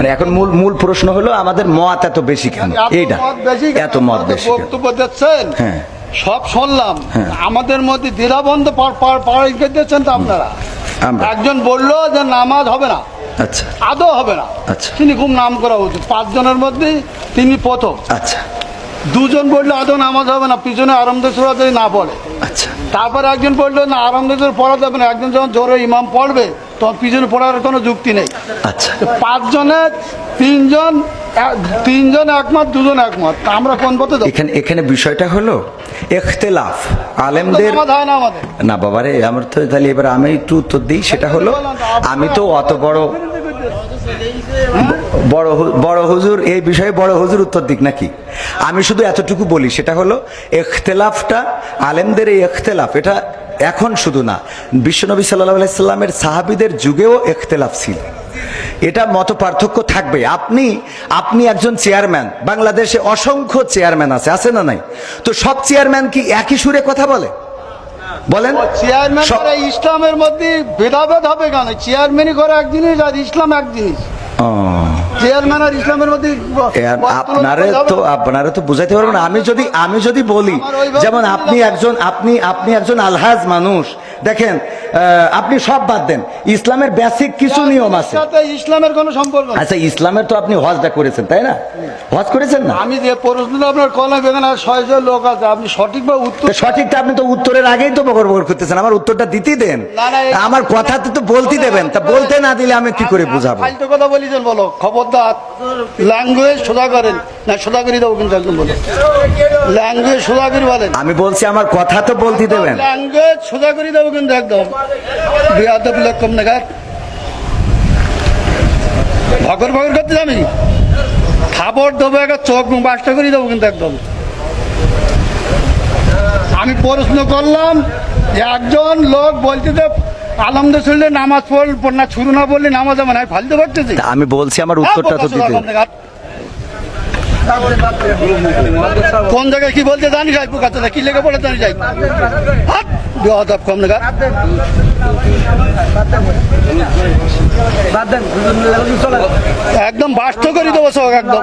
মানে এখন মূল মূল প্রশ্ন হলো আমাদের মত এত বেশি কেন? এত এইটা। মত বেশি কেন? এত মত বেশি বক্তব্য দিচ্ছেন। হ্যাঁ। সব শুনলাম। হ্যাঁ। আমাদের মধ্যে দ্বিধাবন্ধ পাড়ি দিচ্ছেন তো আপনারা। একজন বলল যে নামাজ হবে না। আচ্ছা। আদৌ হবে না। আচ্ছা। তিনি খুব নাম করা উচিত। পাঁচজনের মধ্যে তিনি প্রথম। আচ্ছা। দুজন বলল আদৌ নামাজ হবে না? পিছনে আরামদের সুরা যদি না পড়ে আচ্ছা তারপরে একজন বলল না আরামদের পড়া যাবে না। একজন যখন জোরে ইমাম পড়বে তখন পিছনে পড়ার কোনো যুক্তি নেই। আচ্ছা। তো পাঁচজনের তিনজন তিনজন একমত দুজন একমত। আমরা কোন পথে? এখানে এখানে বিষয়টা হলো এখতেলাফ। আলেমদের না বাবারে আমার তো তাহলে এবার আমি একটু উত্তর দিই। সেটা হলো আমি তো অত বড় বড় হুজুর, এই বিষয়ে বড় হুজুর উত্তর দিক নাকি? আমি শুধু এতটুকু বলি, সেটা হলো এখতেলাফটা, আলেমদের এই এখতেলাফ, এটা এখন শুধু না, বিশ্বনবী সাল্লাহ আলাইসাল্লামের সাহাবিদের যুগেও এখতেলাফ ছিল। এটা মত পার্থক্য থাকবে। আপনি আপনি একজন চেয়ারম্যান, বাংলাদেশে অসংখ্য চেয়ারম্যান আছে আছে না নাই? তো সব চেয়ারম্যান কি একই সুরে কথা বলে? বলেন। চেয়ারম্যান ইসলামের মধ্যে ভেদাভেদ হবে কেন? চেয়ারম্যানই করে এক জিনিস আর ইসলাম এক জিনিস। ইসলামের আপনারে তো আপনারে তো বুঝাইতে পারব আমি যদি আমি যদি বলি যেমন আপনি একজন আপনি আপনি একজন আলহাজ মানুষ। দেখেন আপনি সব বাদ দেন। ইসলামের বেসিক কিছু নিয়ম আছে। ইসলামের কোনো সম্পর্ক আচ্ছা ইসলামের তো আপনি হজটা করেছেন তাই না? হজ করেছেন না? আমি যে প্রশ্নটা আপনার কলম এখানে ছয় ছয় লোক আছে। আপনি সঠিকভাবে উত্তর সঠিকটা আপনি তো উত্তরের আগেই তো বকর বকর করতেছেন। আমার উত্তরটা দিতেই দেন। আমার কথা তো তো বলতে দেবেন। তা বলতে না দিলে আমি কি করে বুঝাবো? কথা বলিছেন বলো খবরদার ল্যাঙ্গুয়েজ সোজা করেন না সোজা করে দেবো কিন্তু একদম বলো ল্যাঙ্গুয়েজ সোজা করে বলেন। আমি বলছি আমার কথা তো বলতে দেবেন। ল্যাঙ্গুয়েজ সোজা করে দেবো কিন্তু একদম। বিয়াদব লক্ষম নাগাদ ভগর ভগর করতে আমি খাবার দেবো একটা চোখ বাসটা করে দেবো কিন্তু একদম। আমি প্রশ্ন করলাম যে একজন লোক বলতে আলমদে শুনলে নামাজ না শুরু না বললে নামাজ আমি ফালতে পারতেছি আমি বলছি আমার উত্তরটা তো দিতে। কোন জায়গায় কি বলতে জানি যাই পোকাতে কি লেগে পড়ে জানি যাই। হাত কম একদম বাস্ত করে দেবো সব একদম।